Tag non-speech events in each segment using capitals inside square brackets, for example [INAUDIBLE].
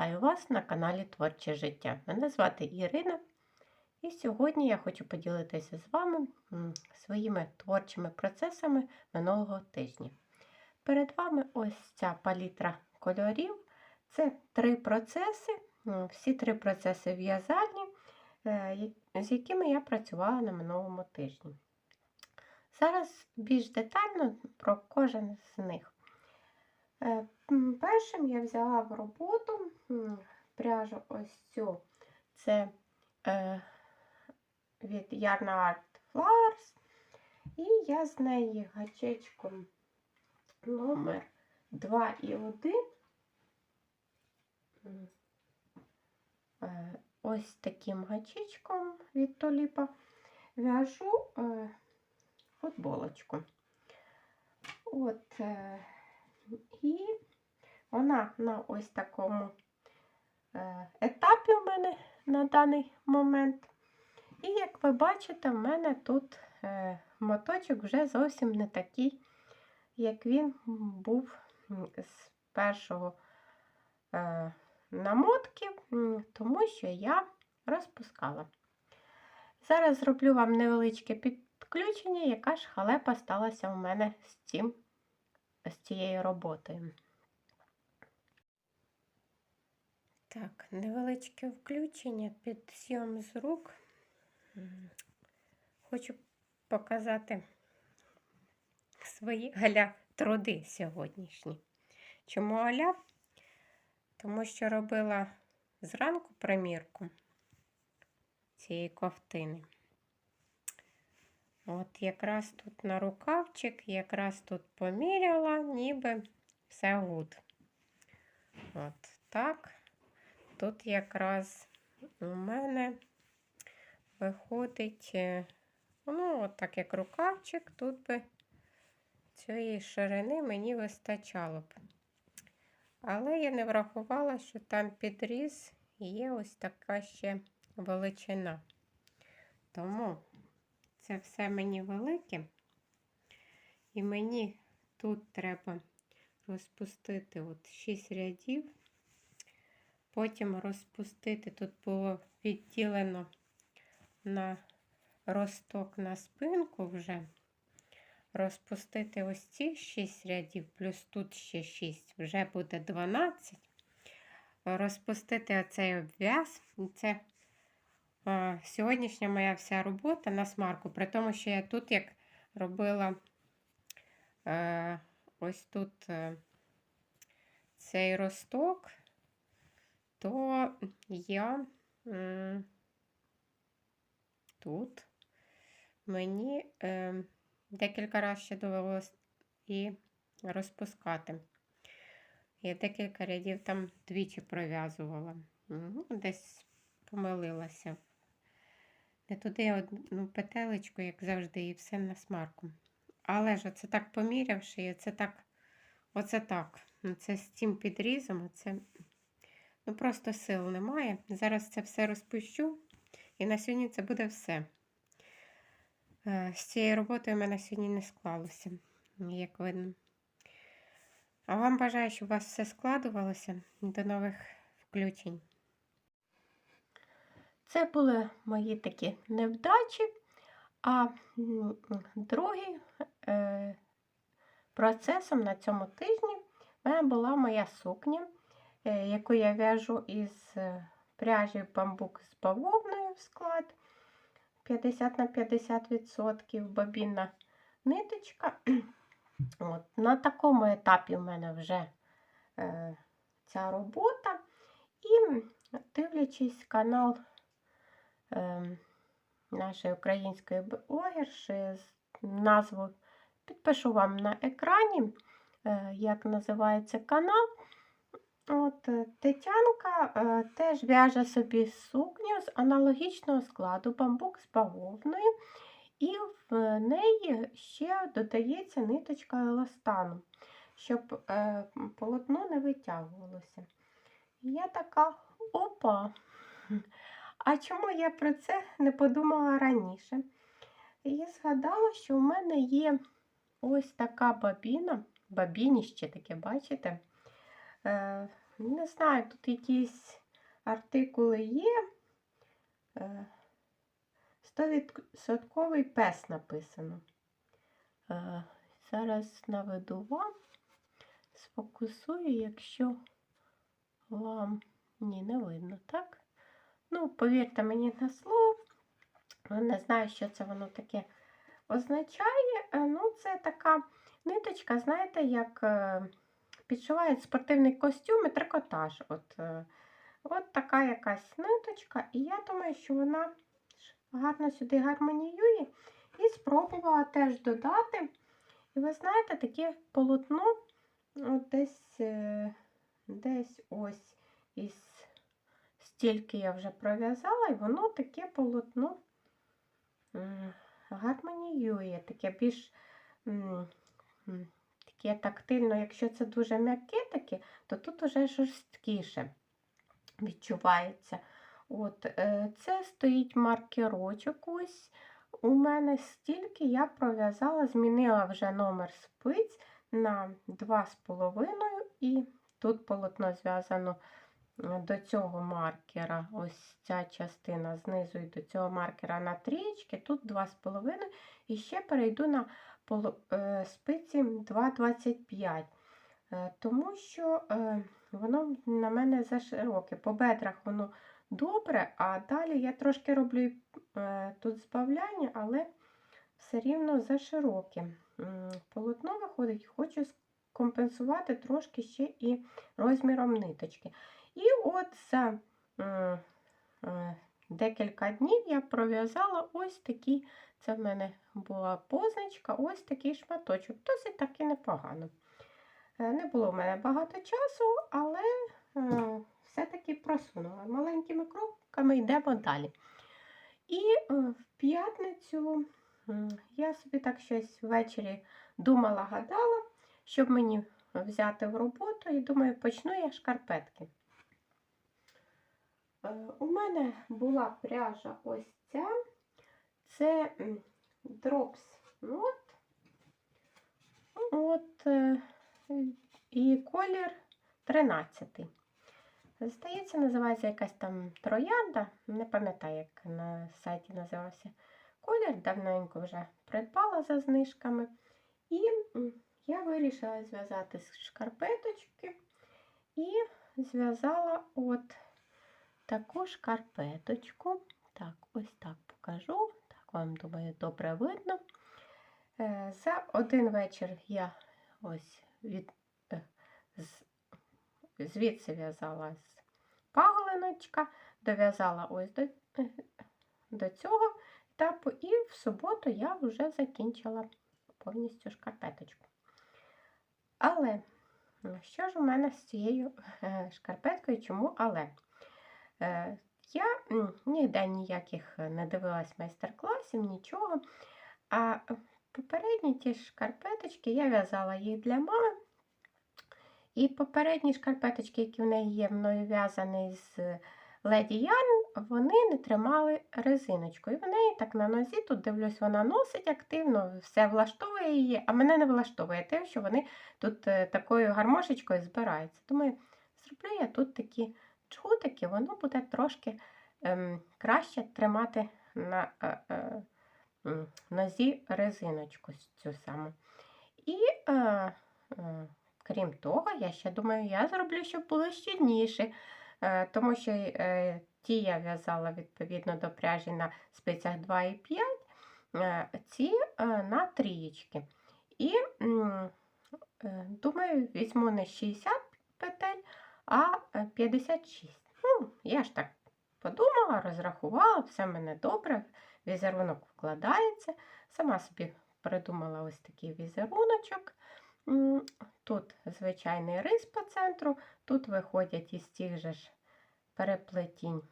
Вітаю вас на каналі Творче життя. Мене звати Ірина, і сьогодні я хочу поділитися з вами своїми творчими процесами минулого тижня. Перед вами ось ця палітра кольорів. Це три процеси, всі три процеси в'язальні, е, з якими я працювала на минулому тижні. Зараз більш детально про кожен з них. Е, Першим я взяла в роботу пряжу ось цю. Це е, від Yarn Art Flowers. І я з неї гачечком номер 2 і 1. е, Ось таким гачечком від Толіпа в'яжу е, футболочку. От, і вона на ось такому е, етапі в мене на даний момент. І як ви бачите, в мене тут е, моточок вже зовсім не такий, як він був з першого е, намотки, тому що я розпускала. Зараз зроблю вам невеличке підключення, яка ж халепа сталася у мене з цим з цією роботою. Так, невеличке включення під зйом з рук. Хочу показати свої аля труди сьогоднішні. Чому аля? Тому що робила зранку примірку цієї ковтини. От якраз тут на рукавчик, якраз тут поміряла, ніби все гуд. От так. Тут якраз у мене виходить, е, ну, от так як рукавчик, тут би цієї ширини мені вистачало б. Але я не врахувала, що там підріз є ось така ще величина. Тому це все мені велике. І мені тут треба розпустити от 6 рядів. Потім розпустити, тут було відділено на росток на спинку вже. Розпустити ось ці 6 рядів, плюс тут ще 6, вже буде 12. Розпустити оцей обв'яз. Це сьогоднішня моя вся робота на смарку, при тому, що я тут як робила е, ось тут е, цей росток, то я тут мені е, декілька разів ще довелося і розпускати. Я декілька рядів там двічі пров'язувала. Ну, Десь помилилася. Не туди одну петелечку, як завжди, і все на смарку. Але ж оце так помірявши, і це так, оце так. Ну, Це з цим підрізом, оце ну просто сил немає. Зараз це все розпущу, і на сьогодні це буде все. Е, З цією роботою мене сьогодні не склалося, як видно. А вам бажаю, щоб у вас все складувалося. До нових включень. Це були мої такі невдачі. А другий е, процесом на цьому тижні в мене була моя сукня, е, яку я в'яжу із е, пряжі бамбук з бавовною в склад 50 на 50% бобінна ниточка. [CLEARS THROAT] От, на такому етапі в мене вже е, ця робота. І дивлячись канал нашої української блогерші, назву підпишу вам на екрані, е, як називається канал. От, е, Тетянка е, теж в'яже собі сукню з аналогічного складу бамбук з бавовною, і в неї ще додається ниточка еластану, щоб полотно не витягувалося. Я така опа. А чому я про це не подумала раніше? І згадала, що в мене є ось така бабіна, бабініще таке, бачите? Е, Не знаю, тут якісь артикули є. Е, 100% пес написано. Е, Зараз наведу вам, сфокусую, якщо вам ні, не видно, так? Ну, повірте мені на слово. Не знаю, що це воно таке означає. Е, Ну, це така ниточка, знаєте, як е, підшивають спортивний костюм і трикотаж. От, е, от така якась ниточка. І я думаю, що вона гарно сюди гармоніює. І спробувала теж додати. І ви знаєте, таке полотно от десь, десь ось із стільки я вже пров'язала, і воно таке полотно гармоніює, таке більш таке тактильно, якщо це дуже м'яке таке, то тут уже жорсткіше відчувається. От, е, Це стоїть маркерочок ось. У мене стільки я пров'язала, змінила вже номер спиць на 2,5 і тут полотно зв'язано до цього маркера, ось ця частина знизу і до цього маркера на трієчки, тут 2,5 і ще перейду на е, спиці 2,25, е, тому що е, воно на мене зашироке. По бедрах воно добре, а далі я трошки роблю тут збавляння, але все рівно зашироке. Полотно виходить, хочу компенсувати трошки ще і розміром ниточки. І от за е, е, декілька днів я пров'язала ось такий, це в мене була позначка, ось такий шматочок. Досить таки непогано. Е, не було в мене багато часу, але все-таки просунула. Маленькими кроками йдемо далі. І в п'ятницю я собі так щось ввечері думала, гадала, щоб мені взяти в роботу, і думаю, почну я шкарпетки. Е, у мене була пряжа ось ця, це Drops Knot. От, е, і колір 13. Здається, називається якась там троянда. Не пам'ятаю, як на сайті називався колір, давненько вже придбала за знижками. І я вирішила зв'язати шкарпеточки і зв'язала от таку шкарпеточку. Так, ось так покажу. Так, вам, думаю, добре видно. Е, за один вечір я ось від, е, звідси в'язала з паголиночка, дов'язала ось до, е, до цього етапу, і в суботу я вже закінчила повністю шкарпеточку. Але, що ж у мене з цією шкарпеткою? Чому але? Е, я ніде ніяких не дивилась майстер-класів, нічого. А попередні ті шкарпеточки я в'язала їх для мами. І попередні шкарпеточки, які в неї є, мною в'язані з Леді Ян, вони не тримали резиночку. І в неї так на нозі, тут дивлюсь, вона носить активно, все влаштовує її, а мене не влаштовує те, що вони тут е, такою гармошечкою збираються. Думаю, зроблю я тут такі джгутики, воно буде трошки ем, краще тримати на е, е, нозі резиночку цю саму. І, е, е, крім того, я ще думаю, я зроблю, щоб було щільніше, е, тому що е, ті я в'язала відповідно до пряжі на спицях 2,5, е, ці е, на трієчки. І, е, думаю, візьму не 60 петель, а 56. Е, ну, я ж так подумала, розрахувала, все в мене добре, візерунок вкладається. Сама собі придумала ось такий візеруночок. Тут звичайний рис по центру, тут виходять із тих же ж переплетінь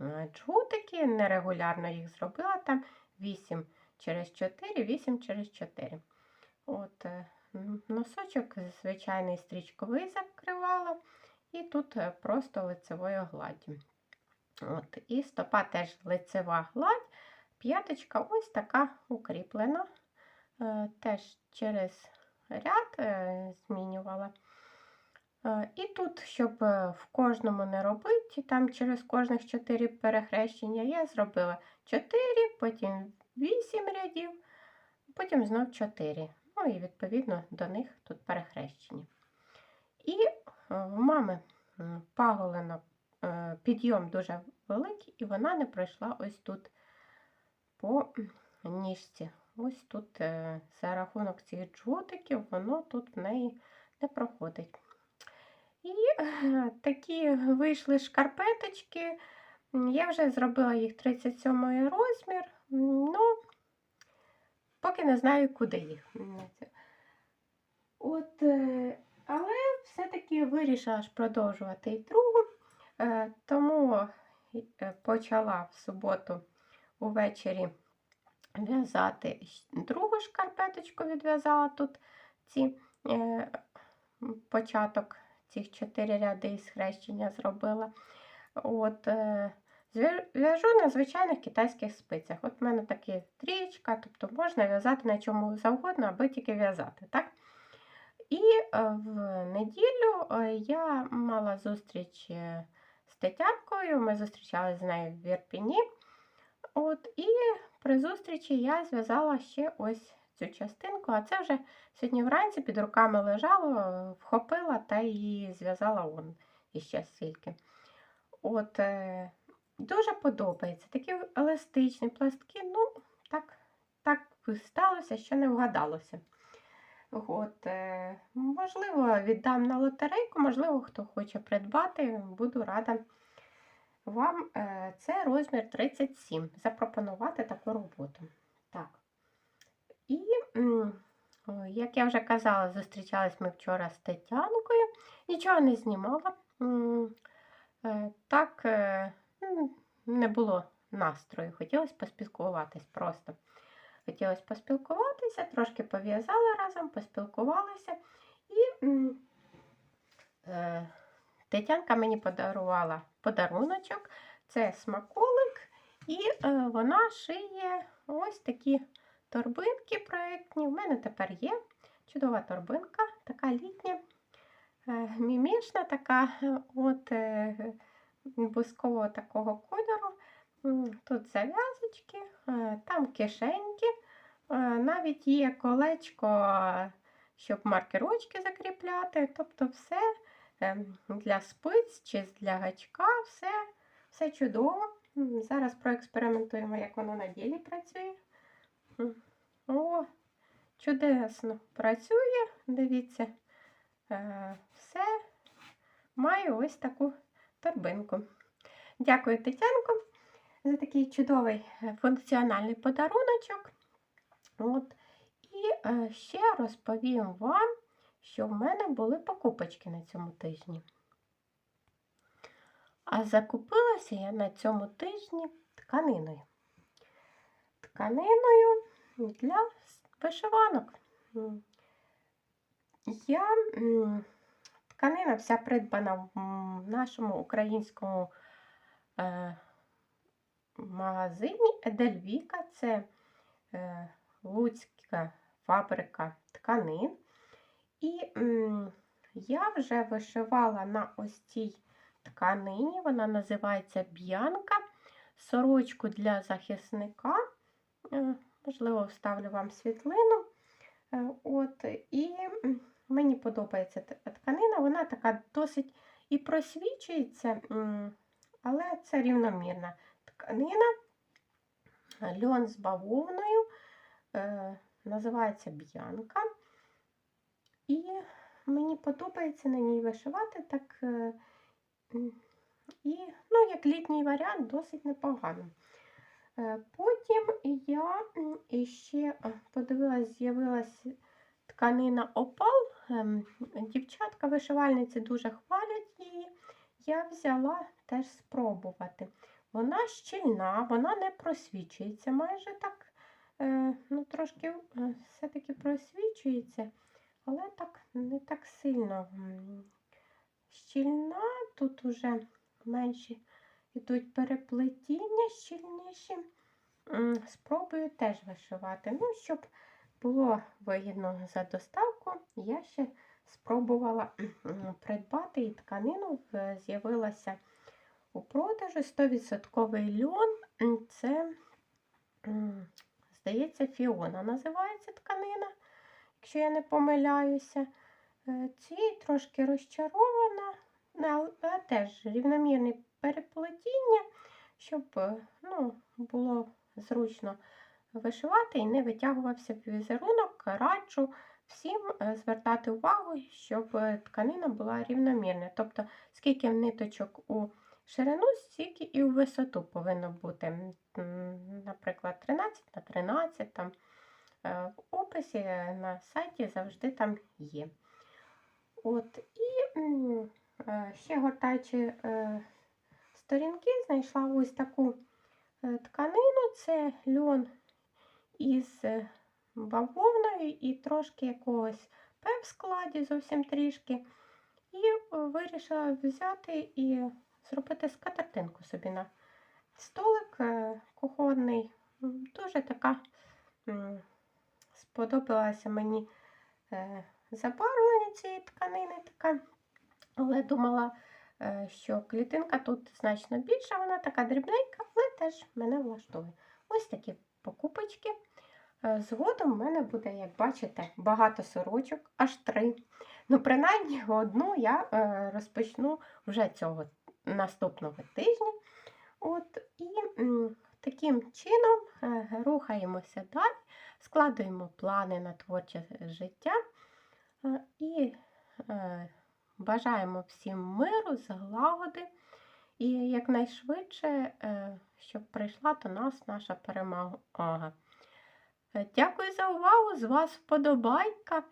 е, джгутики, нерегулярно їх зробила, там 8 через 4, 8 через 4. От, е, Носочок звичайний стрічковий закривала. І тут е, просто лицевою гладдю. От, І стопа теж лицева гладь, п'яточка ось така укріплена. Е, теж через ряд е, змінювала. І тут, щоб в кожному не робити, там через кожних 4 перехрещення, я зробила 4, потім 8 рядів, потім знов 4. Ну і відповідно до них тут перехрещені. І в мами м, паголина е, підйом дуже великий, і вона не пройшла ось тут по ніжці. Ось тут е, за рахунок цих джгутиків, воно тут в неї не проходить. І е, такі вийшли шкарпеточки. Я вже зробила їх 37 розмір. Ну, поки не знаю, куди їх. От, е, але все-таки вирішила ж продовжувати і другу. Е, Тому е, почала в суботу увечері в'язати другу шкарпеточку, відв'язала тут ці е, початок цих чотири ряди із хрещення зробила. От, в'яжу на звичайних китайських спицях. От в мене такі трієчка, тобто можна в'язати на чому завгодно, аби тільки в'язати. так? І е, в неділю е, я мала зустріч з Тетянкою, ми зустрічалися з нею в Вірпіні. От, і при зустрічі я зв'язала ще ось цю частинку, а це вже сьогодні вранці під руками лежало, вхопила та і зв'язала он іще стільки. От, е, дуже подобається. Такі еластичні пластки, ну, так, так сталося, що не вгадалося. От, е, можливо, віддам на лотерейку, можливо, хто хоче придбати, буду рада вам. Е, це розмір 37. Запропонувати таку роботу. Так. І, як я вже казала, зустрічались ми вчора з Тетянкою. Нічого не знімала. Е, Так, не було настрою. Хотілося поспілкуватись просто. Хотілося поспілкуватися, трошки пов'язали разом, поспілкувалися. І е, Тетянка мені подарувала подаруночок. Це смаколик, і е, вона шиє ось такі торбинки проєктні. У мене тепер є чудова торбинка, така літня, е, мімішна, така е, от е, бускового такого кольору. Тут зав'язочки, е, там кишеньки. Е, Навіть є колечко, е, щоб маркерочки закріпляти. Тобто все ем, для спиць чи для гачка, все, все чудово. Зараз проекспериментуємо, як воно на ділі працює. О, чудесно працює. Дивіться, Е, все. Маю ось таку торбинку. Дякую, Тетянко, за такий чудовий е, функціональний подаруночок. От. І е, ще розповім вам, що в мене були покупочки на цьому тижні. А закупилася я на цьому тижні тканиною. Тканиною для вишиванок. Я тканина вся придбана в нашому українському е, магазині Едельвіка. Це е, Луцька фабрика тканин. І я вже вишивала на ось цій тканині, вона називається б'янка, сорочку для захисника. Е, Можливо, вставлю вам світлину. Е, От, і мені подобається тканина, вона така досить і просвічується, але це рівномірна тканина, льон з бавовною, е, називається б'янка. І мені подобається на ній вишивати так. е, І, ну, як літній варіант, досить непогано. Е, Потім я м, іще е, подивилась, з'явилась тканина опал. Ем, Дівчатка вишивальниці дуже хвалять її. Я взяла теж спробувати. Вона щільна, вона не просвічується майже так. е, Ну, трошки е, все-таки просвічується, але так не так сильно щільна. Тут уже менші йдуть переплетіння щільніші. Спробую теж вишивати. Ну, щоб було вигідно за доставку, я ще спробувала придбати і тканину з'явилася у продажу 100% льон. Це, здається, Фіона називається тканина, якщо я не помиляюся. Е, Цією трошки розчарована, але теж рівномірне переплетіння, щоб е, ну, було зручно вишивати і не витягувався візерунок. Раджу всім е, звертати увагу, щоб тканина була рівномірна. Тобто, скільки ниточок у ширину, стільки і у висоту повинно бути. Наприклад, 13 на 13. Там, е, в описі на сайті завжди там є. От, і е, ще гортаючи е, сторінки, знайшла ось таку тканину. Це льон із бавовною і трошки якогось пеп в складі, зовсім трішки. І вирішила взяти і зробити скатертинку собі на столик е, кухонний. Дуже така сподобалася мені е, забарвлення цієї тканини така. Але думала, е, що клітинка тут значно більша, вона така дрібненька, але теж мене влаштовує. Ось такі покупочки. Згодом в мене буде, як бачите, багато сорочок, аж три. Ну, принаймні, одну я розпочну вже цього наступного тижня. От, і таким чином е, рухаємося далі, складуємо плани на творче життя е, і е, бажаємо всім миру, злагоди і якнайшвидше, щоб прийшла до нас наша перемога. Дякую за увагу. З вас вподобайка.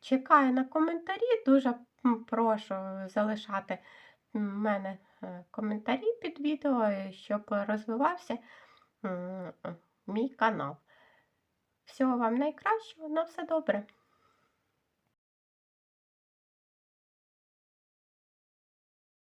Чекаю на коментарі. Дуже прошу залишати в мене е, коментарі під відео, е, щоб розвивався мій канал. Всього вам найкращого, на все добре.